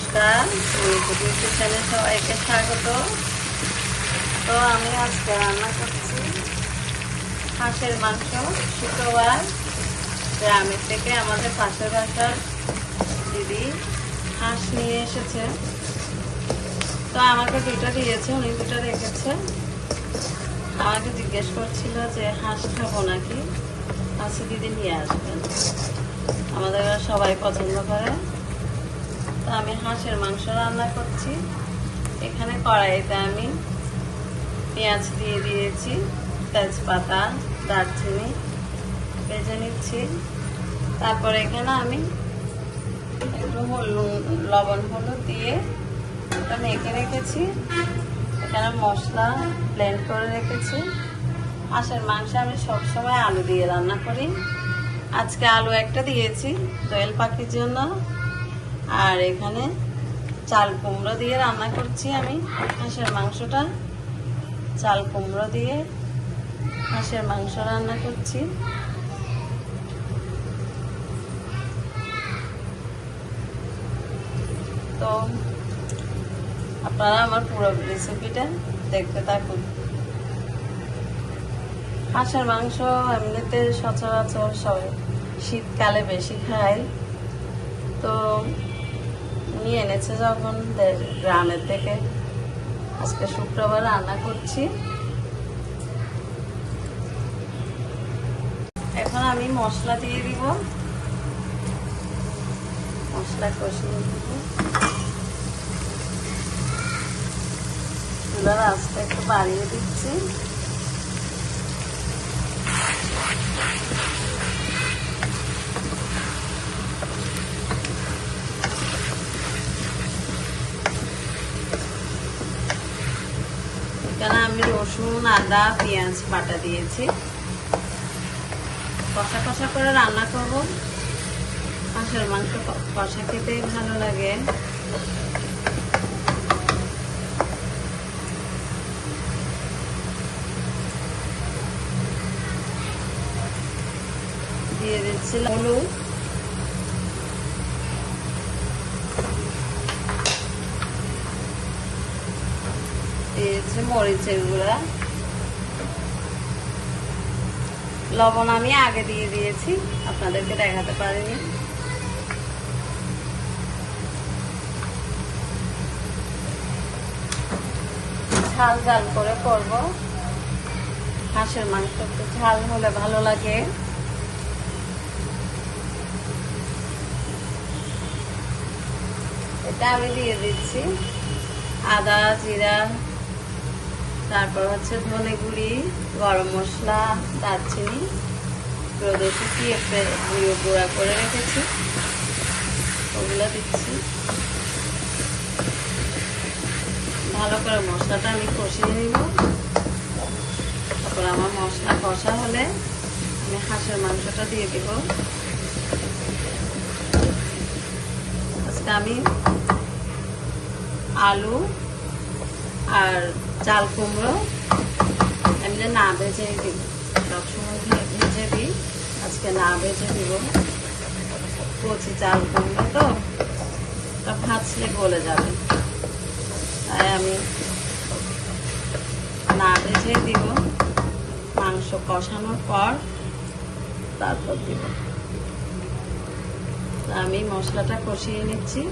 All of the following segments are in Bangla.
নমস্কার। ইউটিউব চ্যানেলে সবাইকে স্বাগত। তো আমি আজকে রান্না করছি হাঁসের মাংস শুক্রবার। গ্রামের থেকে আমাদের পাশের বাসার দিদি হাঁস নিয়ে এসেছে। তো আমাকে দুটো দিয়েছে, উনি দুটো রেখেছে। আমাকে জিজ্ঞেস করছিল যে হাঁস খাব নাকি? হাঁসি দিদি নিয়ে আসবেন। আমাদের সবাই পছন্দ করে। আমি হাঁসের মাংস রান্না করছি। এখানে কড়াইতে আমি পেঁয়াজ দিয়ে দিয়েছি, তেজপাতা, দারচিনি ভেজে নিচ্ছি। তারপর এখানে আমি একটু হলুদ, লবণ হলুদ দিয়ে ওটা মেখে রেখেছি। এখানে মশলা ব্লেন্ড করে রেখেছি। হাঁসের মাংস আমি সবসময় আলু দিয়ে রান্না করি। আজকে আলু একটা দিয়েছি, দোয়েল পাখির জন্য। আর এখানে চাল কুমড়ো দিয়ে রান্না করছি আমি হাঁসের মাংসটা। চাল কুমড়ো দিয়ে হাঁসের মাংস রান্না করছি। তো আপনারা আমার পুরো রেসিপিটা দেখতে থাকুন। হাঁসের মাংস এমনিতে সচরাচর সবাই শীতকালে বেশি খায়। তো নিয়ে এনেছে যখন গ্রামের থেকে। আজকে শুক্রবার রান্না করছি। এখন আমি মশলা দিয়ে দিব। মশলা কষিয়ে দিব আস্তে একটু বাড়িয়ে দিচ্ছি। রসুন আদা, পেঁয়াজ, বাটা দিয়েছি। কষা কষা করে রান্না করব। হাঁসের মাংস কষা খেতেই ভালো লাগে। দিয়ে দিচ্ছিলাম হলুদ। দিয়েছি মরিচের গুঁড়া। লবণ আমি আগে দিয়ে দিয়েছি, আপনাদেরকে দেখাতে পারিনি। ঝাল ঝাল করে করব। হাঁসের মাংস একটু ঝাল হলে ভালো লাগে। এটা আমি দিয়ে দিচ্ছি। আদা, জিরা তারপর হচ্ছে ধনে গুঁড়ি, গরম মশলা, দারচিনি রোদে শুকিয়ে গুঁড়ো গুঁড়া করে রেখেছি। ওগুলো দিচ্ছি। ভালো করে মশলাটা আমি কষিয়ে নিব। তারপর আমার মশলা কষা হলে আমি হাঁসের মাংসটা দিয়ে দেব। আজকে আমি আলু আর চাল কুমড়ো, এমনি না ভেজে দিই। সবসময় ভেজে দিই। আজকে না ভেজে দিব। কচি চাল কুমড়ো তো, তা ভাজলে গলে যাবে। তাই আমি না ভেজে দিব। মাংস কষানোর পর তারপর দিব। আমি মশলাটা কষিয়ে নিচ্ছি।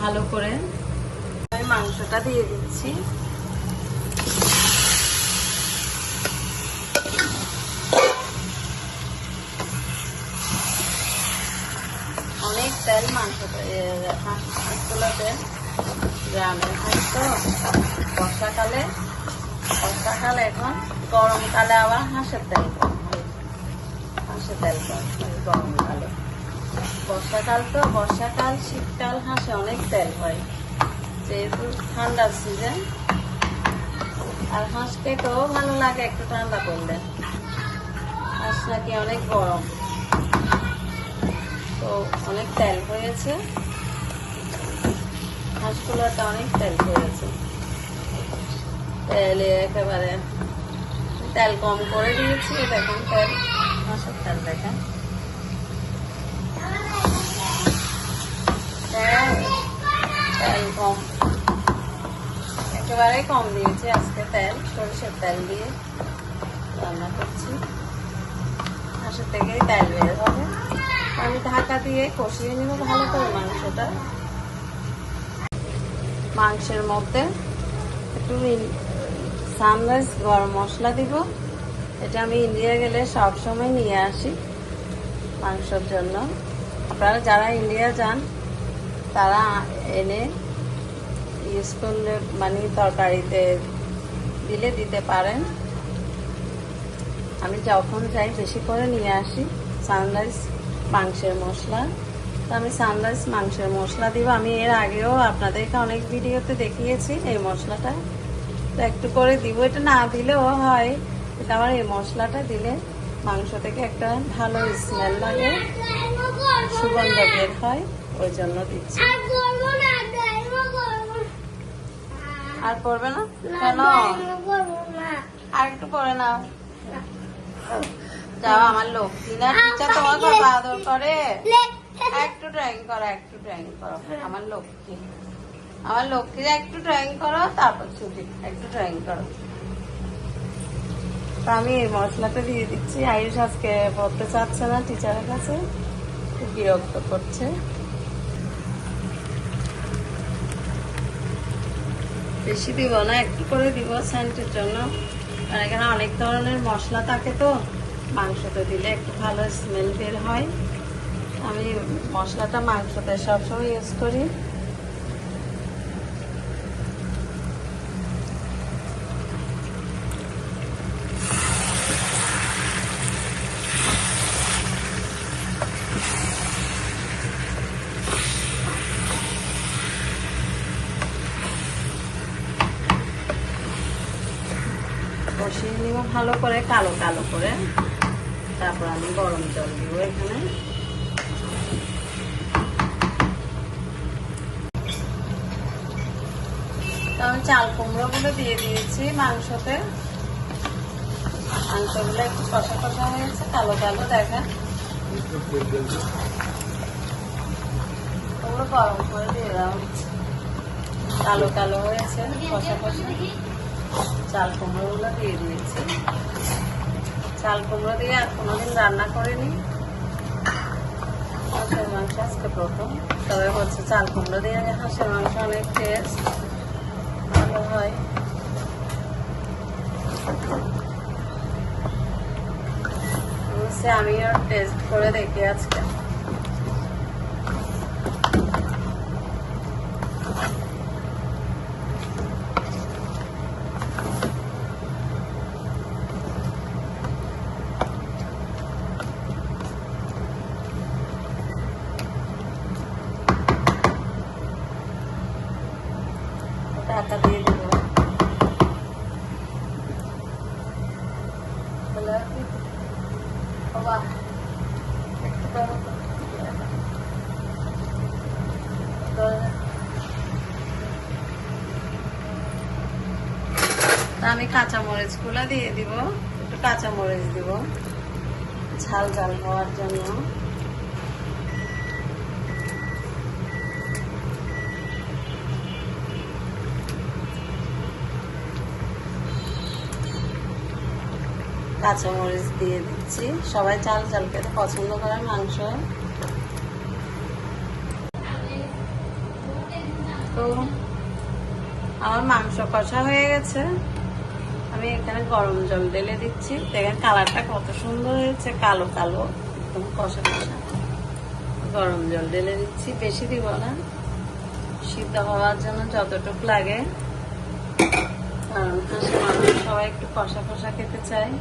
ভালো করে আমি মাংসটা দিয়ে দিচ্ছি। অনেক তেল মাংস হাঁসগুলোতে গ্রামের হাঁস তো, বর্ষাকালে বর্ষাকালে এখন, গরমকালে আবার হাঁসের তেল কম হয়। হাঁসের তেল কম গরমকালে। বর্ষাকাল তো, বর্ষাকাল, শীতকাল হাঁসে অনেক তেল হয়। যেহেতু ঠান্ডার সিজন আর হাঁস খেতেও ভালো লাগে একটু ঠান্ডা করলে। হাঁস নাকি অনেক গরম। তো অনেক তেল হয়েছে। হাঁসগুলোতে অনেক তেল হয়েছে। তেলে একেবারে তেল কম করে দিয়েছি দেখেন তেল, হাঁসের তেল দেখেন তেল তেল কম একেবারেই কম দিয়েছি, আজকে তেল, সরিষার তেল দিয়ে রান্না করছি। হাঁসের থেকেই তেল বের হবে। আমি ঢাকা দিয়ে কষিয়ে নিব ভালো করে মাংসটা। মাংসের মধ্যে একটু সানরাইজ, গরম মশলা দিব। এটা আমি ইন্ডিয়া গেলে সব সময় নিয়ে আসি মাংসর জন্য। আপনারা যারা ইন্ডিয়া যান, তারা এনে ইউজ করলে মানে তরকারিতে দিলে দিতে পারেন। আমি যখন যাই বেশি করে নিয়ে আসি সানরাইজ মাংসের মশলা। তো আমি সানরাইজ মাংসের মশলা দিব। আমি এর আগেও আপনাদেরকে অনেক ভিডিওতে দেখিয়েছি এই মশলাটা। তো একটু করে দিব। এটা না দিলেও হয়। কিন্তু আমার এই মশলাটা দিলে মাংস থেকে একটা ভালো স্মেল লাগে। সুগন্ধ বের হয়। ওই জন্য দিচ্ছি। আর পড়বে না? কেন? আর একটু পরে নাও। যাও আমার না টিচার তোমার বাবা আদর করে। একটু ড্রয়িং করো একটু ড্রয়িং করো। আমার লক্ষ্মী আমার লক্ষ্মীরা একটু ড্রয়িং করো তারপর ছুটি। একটু ড্রয়িং করো। তো আমি এই মশলাটা দিয়ে দিচ্ছি। আয়ুষ আজকে পড়তে চাচ্ছে না টিচারের কাছে। খুব বিরক্ত করছে। বেশি দিব না, একটু করে দিব সেন্টের জন্য। কারণ এখানে অনেক ধরনের মশলা থাকে তো, মাংসতে দিলে একটু ভালো স্মেল বের হয়। আমি মশলাটা মাংসতে সবসময় ইউজ করি কষিয়ে নিব ভালো করে, কালো কালো করে। তারপর আমি গরম জল দিব এখানে। আমি চাল কুমড়োগুলো দিয়ে দিয়েছি মাংসতে। মাংসগুলো একটু কষা কষা হয়েছে কালো কালো, দেখেন। ওগুলো গরম করে দিয়ে দেওয়া হচ্ছে। কালো কালো হয়েছে, কষা কষা। চাল কুমড়োগুলো দিয়ে দিয়েছি। চাল কুমড়ো দিয়ে আর কোনোদিন রান্না করিনি। হাঁসের মাংস আজকে প্রথম। তবে হচ্ছে চাল কুমড়ো দিয়ে হাঁসের মাংস অনেক টেস্ট ভালো হয়। অবশ্যই আমিও টেস্ট করে দেখি আজকে টাকা দিয়ে দেবো বলে, বাবা, একটু দাও তো। দাও। তা আমি কাঁচা মরিচগুলা দিয়ে দিব একটু কাঁচামরিচ দিব ঝাল ঝাল হওয়ার জন্য। কাঁচামরিচ দিয়ে দিচ্ছি। সবাই চাল চাল খেতে পছন্দ করে মাংস। তো আমার মাংস কষা হয়ে গেছে। আমি এখানে গরম জল ঢেলে দিচ্ছি। দেখেন কালারটা কত সুন্দর হয়েছে, কালো কালো। একদম কষা কষা। গরম জল ঢেলে দিচ্ছি। বেশি দিব না। সিদ্ধ হওয়ার জন্য যতটুকু লাগে। কারণ মাংস সবাই একটু কষা কষা খেতে চায়।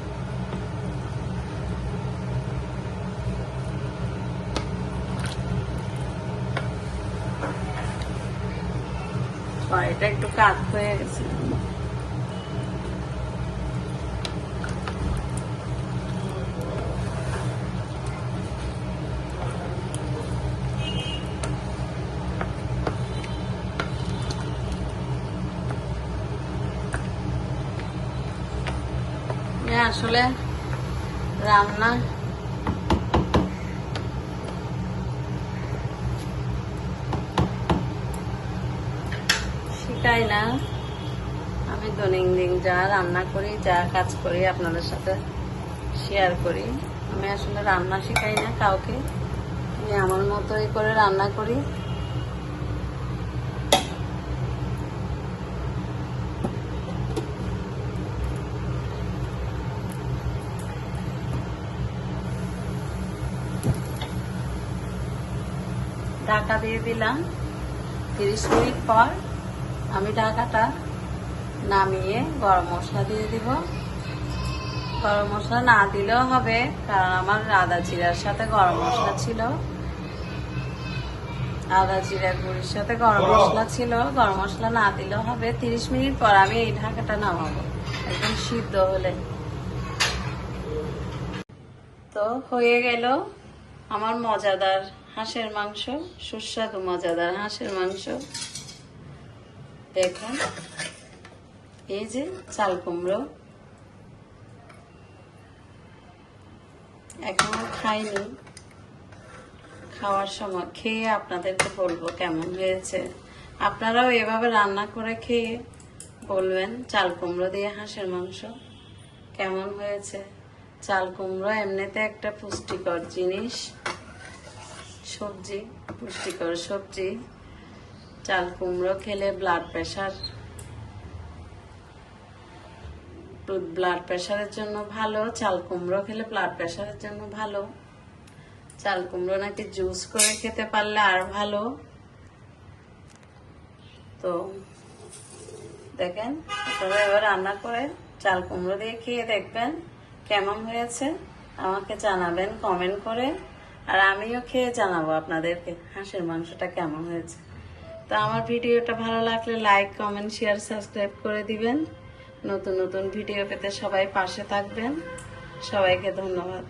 কড়াইটা একটু কাত হয়ে গেছে। আসলে রান্না শিখাই না? আমি দৈনন্দিন যা রান্না করি, যা কাজ করি আপনাদের সাথে শেয়ার করি। আমি আসলে রান্না শিখাই না কাউকে। আমি আমার মতোই করে রান্না করি। ঢাকা দিয়ে দিলাম। তিরিশ মিনিট পর আমি ঢাকাটা নামিয়ে গরম মশলা দিয়ে দিব। গরম মশলা না দিলেও হবে, কারণ আমার আদা জিরার সাথে গরম মশলা ছিল। আদা জিরা গুঁড়ির সাথে গরম মশলা ছিল। গরম মশলা না দিলেও হবে। তিরিশ মিনিট পর আমি এই ঢাকাটা নামাবো। একদম সিদ্ধ হলে। তো হয়ে গেল আমার মজাদার হাঁসের মাংস, সুস্বাদু মজাদার হাঁসের মাংস। দেখুন, এই যে চাল কুমড়ো। এখনও খাইনি। খাওয়ার সময় খেয়ে আপনাদেরকে বলব কেমন হয়েছে। আপনারাও এভাবে রান্না করে খেয়ে বলবেন, চাল কুমড়ো দিয়ে হাঁসের মাংস কেমন হয়েছে? চাল কুমড়ো এমনিতে একটা পুষ্টিকর জিনিস, সবজি, পুষ্টিকর সবজি। চাল কুমড়ো খেলে ব্লাড প্রেশার ব্লাড প্রেশারের জন্য ভালো। চাল কুমড়ো খেলে ব্লাড প্রেশারের জন্য ভালো। চাল কুমড়ো নাকি জুস করে খেতে পারলে আর ভালো। তো দেখেন, আপনারা এবার রান্না করে চাল কুমড়ো দিয়ে খেয়ে দেখবেন কেমন হয়েছে। আমাকে জানাবেন কমেন্ট করে। আর আমিও খেয়ে জানাব আপনাদেরকে, হাঁসের মাংসটা কেমন হয়েছে। তো আমার ভিডিওটা ভালো লাগলে লাইক কমেন্ট শেয়ার সাবস্ক্রাইব করে দিবেন। নতুন নতুন ভিডিও পেতে সবাই পাশে থাকবেন। সবাইকে ধন্যবাদ।